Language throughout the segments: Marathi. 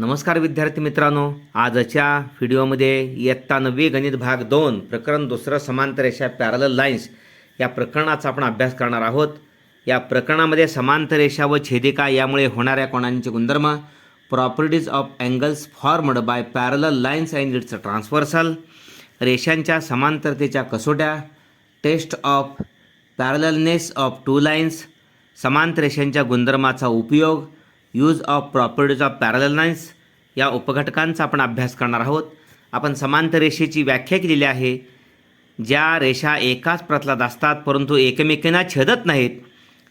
नमस्कार विद्यार्थी मित्रांनो आजच्या व्हिडिओमध्ये इयत्ता नववी गणित भाग दोन प्रकरण दुसरं समांतर रेषा पॅरल लाईन्स या प्रकरणाचा आपण अभ्यास करणार आहोत या प्रकरणामध्ये समांतर रेषा व छेदिका यामुळे होणाऱ्या कोणांचे गुणधर्म properties of angles formed by parallel lines and its transversal रेषांच्या समांतरतेच्या कसोट्या test of parallelness of two lines समांतर रेषांच्या गुणधर्माचा उपयोग use of properties of parallel lines या उपघटकांचा आपण अभ्यास करणार आहोत आपण समांतर रेषेची व्याख्या केलेली आहे ज्या रेषा एकाच प्रतलात असतात परंतु एकमेकांना छेदत नाहीत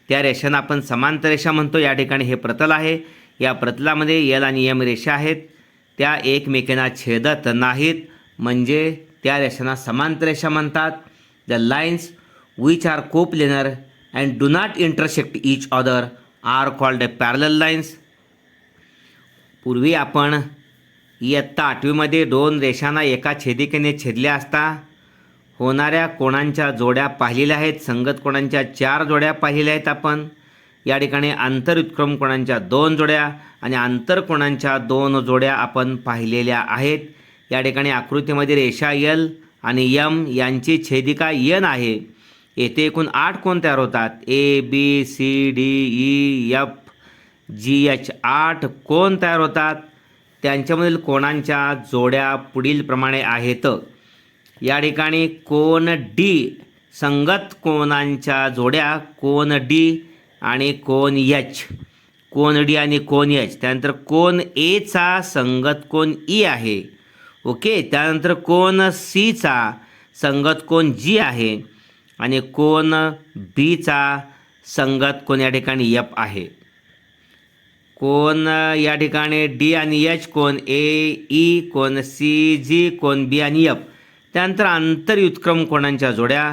त्या रेषांना आपण समांतर रेषा म्हणतो या ठिकाणी हे प्रतल आहे या प्रतलामध्ये यल आणि यम रेषा आहेत त्या एकमेकांना छेदत नाहीत म्हणजे त्या रेषांना समांतर रेषा म्हणतात the lines which are coplanar and do not intersect each other are called parallel lines पूर्वी आपण इयत्ता आठवीमध्ये दोन रेषांना एका छेदिकेने छेदल्या असता होणाऱ्या कोणांच्या जोड्या पाहिलेल्या आहेत संगत कोणांच्या चार जोड्या पाहिल्या आहेत आपण या ठिकाणी उत्क्रम कोणांच्या दोन जोड्या आणि आंतर कोणांच्या दोन जोड्या आपण पाहिलेल्या आहेत या ठिकाणी आकृतीमध्ये रेषा यल आणि यम यांची छेदिका यन आहे येथे एकूण आठ कोण तयार होतात A B C D E F G H आठ कोण तयार होतात त्यांच्यामधील कोणांच्या जोड्या पुढीलप्रमाणे आहेत या ठिकाणी कोण डी संगत कोणांच्या जोड्या कोण डी आणि कोण एच कोण डी आणि कोण एच त्यानंतर कोण एचा संगत कोण ई e आहे ओके त्यानंतर कोण सीचा संगत कोण जी आहे आणि कोण बीचा संगत कोण या ठिकाणी यप आहे कोण या ठिकाणी डी आणि एच कोण ए ई कोण सी जी कोण बी आणि यप त्यानंतर आंतरयुतक्रम कोणांच्या जोड्या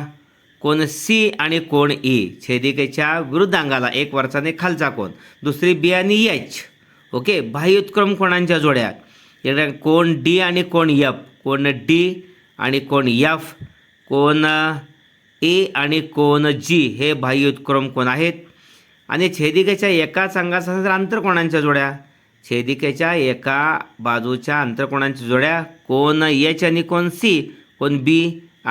कोण सी आणि कोण ई छेदिकेच्या विरुद्ध अंगाला एक वर्षाने खालचा कोण दुसरी बी आणि एच ओके उत्क्रम कोणांच्या जोड्या कोण डी आणि कोण यप कोण डी आणि कोण यफ कोण ए आणि कोन जी हे बाह्य उत्क्रम कोण आहेत आणि छेदिकेच्या एकाच अंगाचा तर अंतरकोणांच्या जोड्या छेदिकेच्या एका बाजूच्या अंतरकोणांच्या जोड्या कोण एच आणि कोण सी कोण बी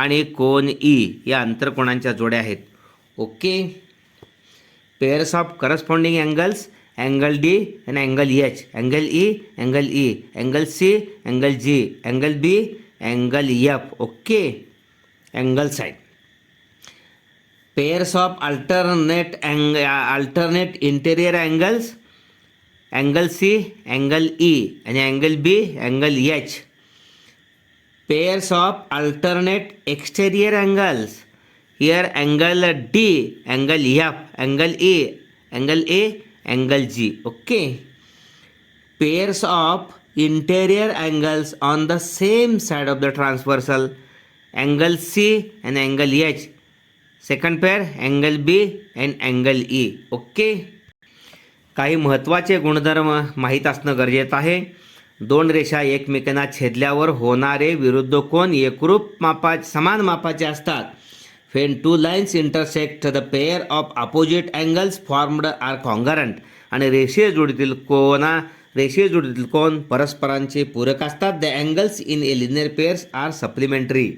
आणि कोण ई या अंतरकोणांच्या जोड्या आहेत okay pairs of corresponding angles angle D आणि angle H angle E angle E angle C angle G angle B angle F okay angle side pairs of alternate ang- uh, alternate interior angles angle C, angle E and angle B, angle H. Pairs of alternate exterior angles. Here angle D, angle F, angle A, angle A, angle G. Okay. Pairs of interior angles on the same side of the transversal angle C and angle H second pair angle B and angle E okay काही महत्त्वाचे गुणधर्म माहीत असणं गरजेचं आहे दोन रेषा एकमेकांना छेदल्यावर होणारे विरुद्ध कोण एकरूप मापा समान मापाचे असतात when two lines intersect the pair of opposite angles formed are congruent आणि रेषे जोडीतील कोणा रेषीय जोडीतील कोण परस्परांचे पूरक असतात the angles in a linear pairs are supplementary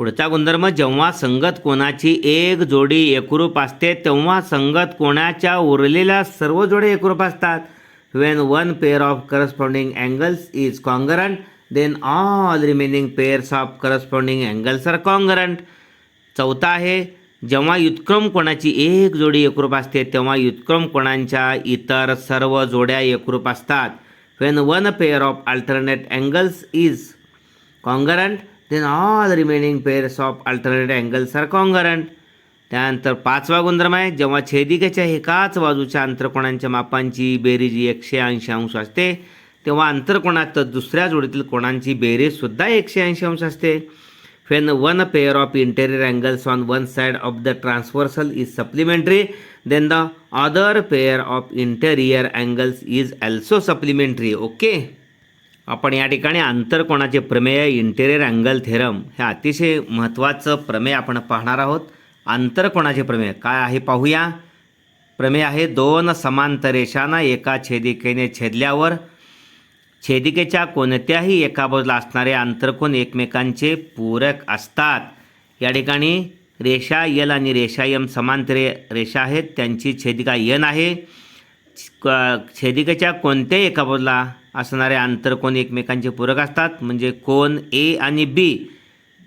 पुढचा गुणधर्म जेव्हा संगत कोणाची एक जोडी एकरूप असते तेव्हा संगत कोणाच्या उरलेल्या सर्व जोडे एकरूप असतात when one pair of corresponding angles is congruent then all remaining pairs of corresponding angles are congruent चौथा आहे जेव्हा युत्क्रम कोणाची एक जोडी एकरूप असते तेव्हा युत्क्रम कोणाच्या इतर सर्व जोड्या एकरूप असतात when one pair of alternate angles is congruent then all the remaining pairs of alternate angles are congruent त्यानंतर पाचवा गुणधर्म आहे जेव्हा छेदिकेच्या एकाच बाजूच्या अंतरकोणांच्या मापांची बेरीज एकशे ऐंशी अंश असते तेव्हा अंतरकोणात दुसऱ्या जोडीतील कोणांची बेरीजसुद्धा एकशे ऐंशी अंश असते when one pair of interior angles on one side of the transversal is supplementary then the other pair of interior angles is also supplementary okay आपण या ठिकाणी आंतरकोणाचे प्रमेय इंटेरियर अँगल थेरम हे अतिशय महत्त्वाचं प्रमेय आपण पाहणार आहोत आंतरकोणाचे प्रमेय काय आहे पाहूया प्रमेय आहे दोन समांतर एका छेदिकेने छेदल्यावर छेदिकेच्या कोणत्याही एका बाजूला असणारे आंतरकोण एकमेकांचे पूरक असतात या ठिकाणी रेषा यल आणि रेषा यम समांतर रेषा आहेत त्यांची छेदिका यन आहे छेदिकेच्या कोणत्याही एका बाजूला असणारे आंतरकोन एकमेकांचे पूरक असतात म्हणजे कोन ए आणि बी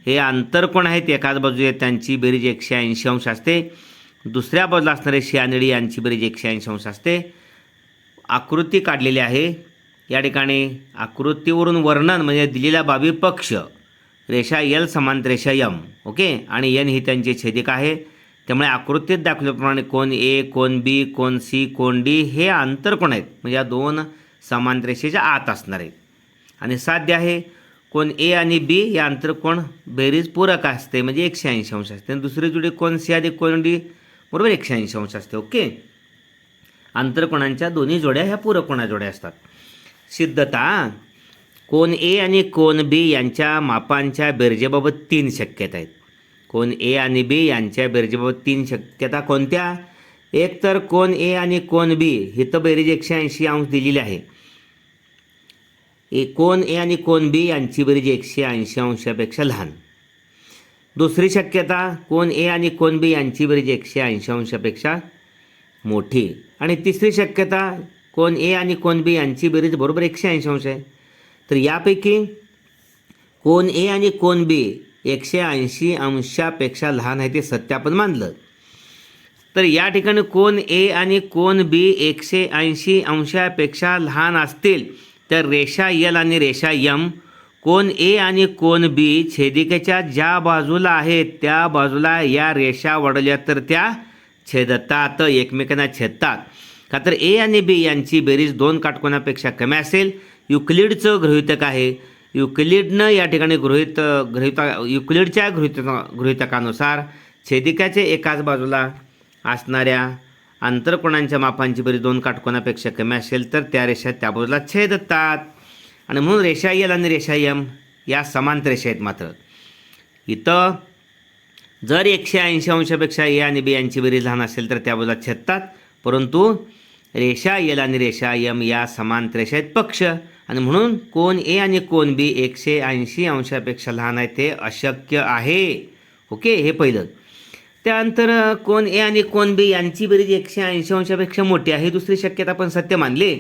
हे आंतरकोण आहेत एकाच बाजू त्यांची बेरीज एकशे ऐंशी अंश असते दुसऱ्या बाजूला असणारे शियानिळी यांची बेरीज एकशे ऐंशी अंश असते आकृती काढलेली आहे या ठिकाणी आकृतीवरून वर्णन म्हणजे दिलेल्या बाबी पक्ष रेषा यल समांत रेषा यम ओके आणि यन ही त्यांचे छेदिक आहे त्यामुळे आकृतीत दाखवल्याप्रमाणे कोण ए कोण बी कोण सी कोण डी हे आंतरकोण आहेत म्हणजे या दोन समान रेषेच्या आत असणार आहे आणि साध्य आहे कोण ए आणि बी या अंतरकोण बेरीज पूरक असते म्हणजे एकशे ऐंशी अंश असते आणि दुसरी जुडी कोण सी आधी कोण डी बरोबर एकशे ऐंशी अंश असते ओके अंतरकोणांच्या दोन्ही जोड्या ह्या पूरकोणा जोड्या असतात सिद्धता कोण ए आणि कोण बी यांच्या मापांच्या बेरजेबाबत तीन शक्यता आहेत कोण ए आणि बी यांच्या बेरजेबाबत तीन शक्यता कोणत्या एकतर कोण ए आणि कोण बी ही तर बेरीज एकशे ऐंशी अंश दिलेली आहे कोन ए आणि कोन बी यांची बेरीज एकशे ऐंशी अंशापेक्षा लहान दुसरी शक्यता कोण ए आणि कोण बी यांची बेरीज एकशे ऐंशी अंशापेक्षा मोठी आणि तिसरी शक्यता कोण ए आणि कोण बी यांची बेरीज बरोबर एकशे ऐंशी अंश आहे तर यापैकी कोण ए आणि कोण बी एकशे ऐंशी अंशापेक्षा लहान आहे ते सत्यापन मानलं तर या ठिकाणी कोण ए आणि कोण बी एकशे ऐंशी अंशापेक्षा लहान असतील तर रेषा यल आणि रेषा यम कोण ए आणि कोण बी छेदिकेच्या ज्या बाजूला आहेत त्या बाजूला या रेषा वडल्या तर त्या छेदतात एकमेकांना छेदतात का तर ए आणि बी यांची बेरीज दोन काटकोणापेक्षा कमी असेल युक्लिडचं गृहितक आहे युक्लिडनं या ठिकाणी गृहित गृहित युक्लिडच्या गृहित गृहितकानुसार छेदिकाच्या एकाच बाजूला असणाऱ्या अंतरकोणांच्या मापांची बरी दोन काटकोणापेक्षा कमी असेल तर त्या रेषा त्या बाजूला छेदतात आणि म्हणून रेषा एल आणि रेषा एम या समांतर रेषा आहेत मात्र इथं जर एकशे ऐंशी अंशापेक्षा ए आणि बी यांची बरी लहान असेल तर त्या बाजूला छेदतात परंतु रेषा एल आणि रेषा यम या समांतर रेषा आहेत पक्ष आणि म्हणून कोण ए आणि कोण बी एकशे ऐंशी अंशापेक्षा लहान आहे ते अशक्य आहे ओके हे पहिलं त्यानंतर कोण ए आणि कोण बी यांची बेरीज एकशे ऐंशी अंशापेक्षा मोठी आहे दुसरी शक्यता आपण सत्य मानले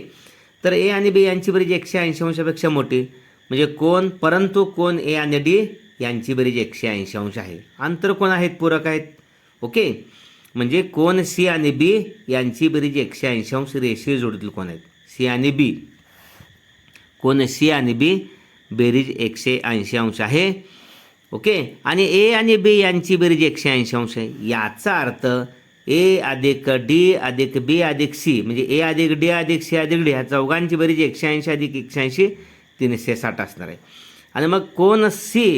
तर ए आणि बी यांची बेरीज एकशे ऐंशी अंशापेक्षा मोठी म्हणजे कोण परंतु कोण ए आणि डी यांची बेरीज एकशे ऐंशी अंश आहे अंतर कोण आहेत पूरक आहेत ओके म्हणजे कोण सी आणि बी यांची बेरीज एकशे ऐंशी अंश रेषीय जोडतील कोण आहेत सी आणि बी कोण सी आणि बी बेरीज एकशे ऐंशी अंश आहे ओके आणि ए आणि बी यांची बेरीज एकशे ऐंशी अंश आहे याचा अर्थ ए अधिक डी अधिक बी अधिक सी म्हणजे ए अधिक डी अधिक सी अधिक डी ह्या चौघांची बेरीज एकशे ऐंशी अधिक एकशे ऐंशी तीनशे साठ असणार आहे आणि मग कोण सी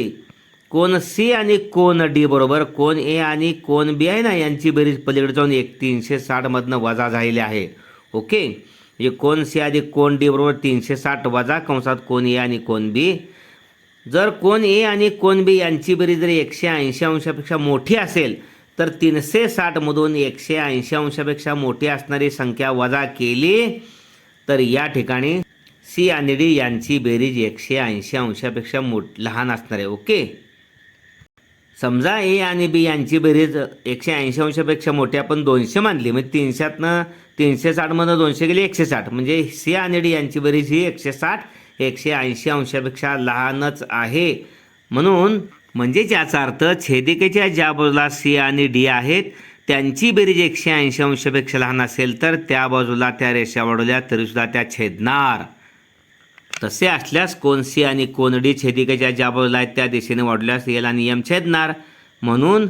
कोण सी आणि कोण डी बरोबर कोण ए आणि कोण बी आहे ना यांची बेरीज पलीकडे जाऊन एक तीनशे साठमधनं वजा झालेली आहे ओके म्हणजे कोण सी अधिक कोण डी बरोबर तीनशे साठ वजा कंसात कोण ए आणि कोण बी जर कोण ए आणि कोण बी यांची बेरीज जर एकशे ऐंशी अंशापेक्षा मोठी असेल तर तीनशे साठमधून एकशे ऐंशी अंशापेक्षा मोठी असणारी संख्या वजा केली तर या ठिकाणी सी आणि डी यांची बेरीज एकशे ऐंशी अंशापेक्षा मोठ लहान असणार आहे ओके समजा ए आणि बी यांची बेरीज एकशे ऐंशी अंशापेक्षा मोठी आपण दोनशे मानली म्हणजे तीनशेतनं तीनशे साठमधनं दोनशे गेली एकशे साठ म्हणजे सी आणि डी यांची बेरीज ही एकशे साठ एकशे ऐंशी अंशापेक्षा लहानच आहे म्हणून म्हणजे याचा अर्थ छेदिकेच्या ज्या बाजूला सी आणि डी आहेत त्यांची बेरीज एकशे ऐंशी अंशापेक्षा लहान असेल तर त्या बाजूला त्या रेषा वाढवल्या तरीसुद्धा त्या छेदणार तसे असल्यास कोण सी आणि कोण डी छेदिकेच्या ज्या बाजूला आहेत त्या दिशेने वाढल्यास एल आणि छेदणार म्हणून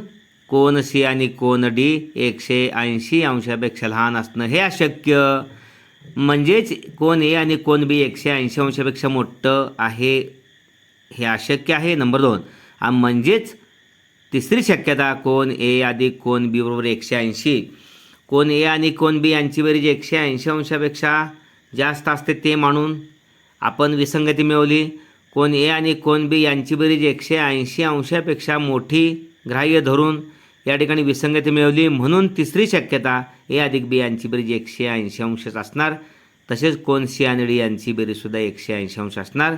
कोण सी आणि कोण डी एकशे ऐंशी अंशापेक्षा लहान असणं हे अशक्य म्हणजेच कोण ए आणि कोण बी एकशे ऐंशी अंशापेक्षा मोठं आहे हे अशक्य आहे नंबर दोन म्हणजेच तिसरी शक्यता कोण ए आधी कोण बी बरोबर एकशे ऐंशी कोण ए आणि कोण बी यांची बेरीज एकशे ऐंशी अंशापेक्षा जास्त असते ते मानून आपण विसंगती मिळवली कोण ए आणि कोण बी यांची बेरीज एकशे ऐंशी अंशापेक्षा मोठी ग्राह्य धरून या ठिकाणी विसंगती मिळवली म्हणून तिसरी शक्यता ए अधिक बी यांची बेरीज एकशे ऐंशी अंशच असणार तसेच सी आणि डी यांची बेरीजसुद्धा एकशे ऐंशी अंश असणार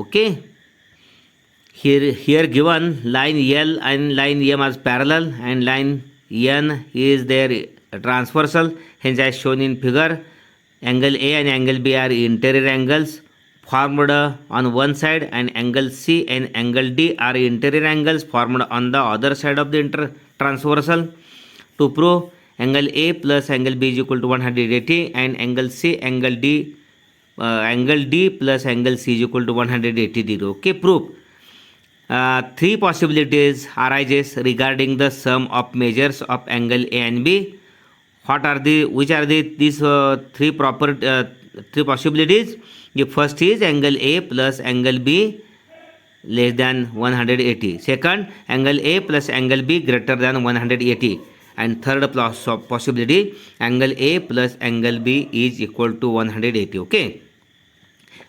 okay here here given line L and line M are parallel and line N is their transversal hence I shown in figure angle A and angle B are interior angles formed on one side and angle C and angle D are interior angles formed on the other side of the inter Transversal to prove angle A plus angle B is equal to 180 and angle C, uh, angle D plus angle C is equal to 180 degree. Okay, proof. Uh, three possibilities arises regarding the sum of measures of angle A and B. Which are these uh, three possibilities? The first is angle A plus angle B less than 180 second angle a plus angle b greater than 180 and third plus possibility angle a plus angle b is equal to 180 okay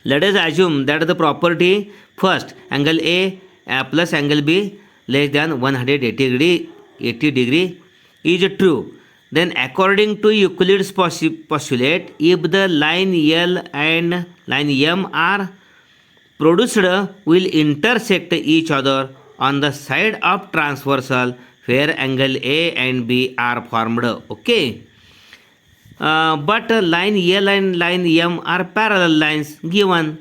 let us assume that the property first angle a uh, plus angle b less than 180 degree 80 degree is true then according to euclid's postulate if the line l and line m are produced will intersect each other on the side of transversal where angle A and B are formed. Okay. Uh, but line L and line M are parallel lines given.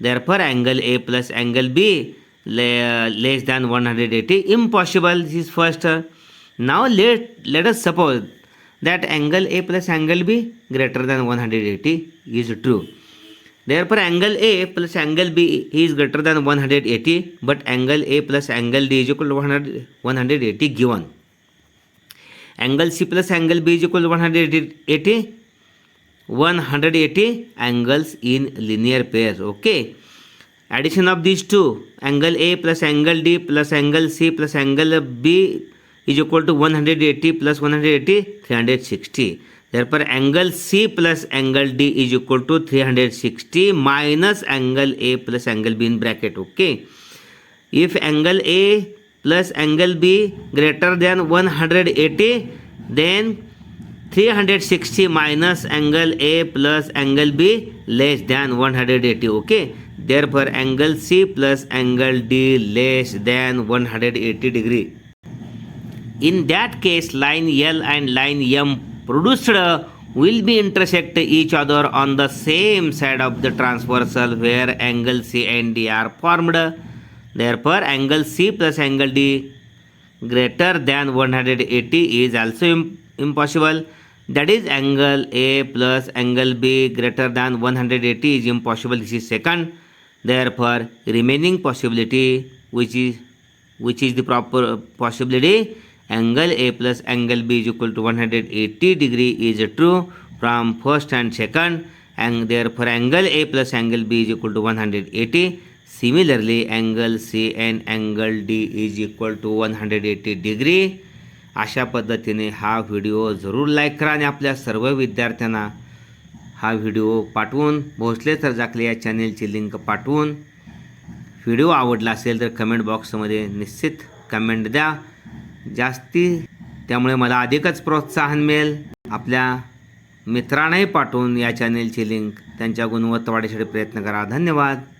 Therefore, angle A plus angle B less than 180 impossible. This is first. Now let, let us suppose that angle A plus angle B greater than 180 is true. Therefore, angle A plus angle B is greater than 180, but angle A plus angle D is equal to 100, 180 given. Angle C plus angle B is equal to 180, 180 angles in linear pair. Okay. Addition of these two, angle A plus angle D plus angle C plus angle B is equal to 180 plus 180, 360. therefore angle C plus angle D is equal to 360 minus angle A plus angle B in bracket okay if angle A plus angle B greater than 180 then 360 minus angle A plus angle B less than 180 okay therefore angle C plus angle D less than 180 degree in that case line L and line M produced will be intersect each other on the same side of the transversal where angle C and D are formed. Therefore, angle C plus angle D greater than 180 is also impossible. That is angle A plus angle B greater than 180 is impossible. This is second. Therefore, remaining possibility which is which is the proper possibility angle A plus angle B is equal to 180 degree is true from first and second and therefore angle A equal to one hundred eighty similarly 180. C angle C D is equal to one hundred 180 degree अशा पद्धतीने हा व्हिडिओ जरूर लाईक करा आणि आपल्या सर्व विद्यार्थ्यांना हा व्हिडिओ पाठवून भोसले तर जाकले या चॅनेलची लिंक पाठवून व्हिडिओ आवडला असेल तर कमेंट बॉक्समध्ये निश्चित कमेंट द्या जास्ती त्यामुळे मला अधिकच प्रोत्साहन मिळेल आपल्या मित्रांनाही पाठवून या चॅनेलची लिंक त्यांच्या गुणवत्ता वाढीसाठी प्रयत्न करा धन्यवाद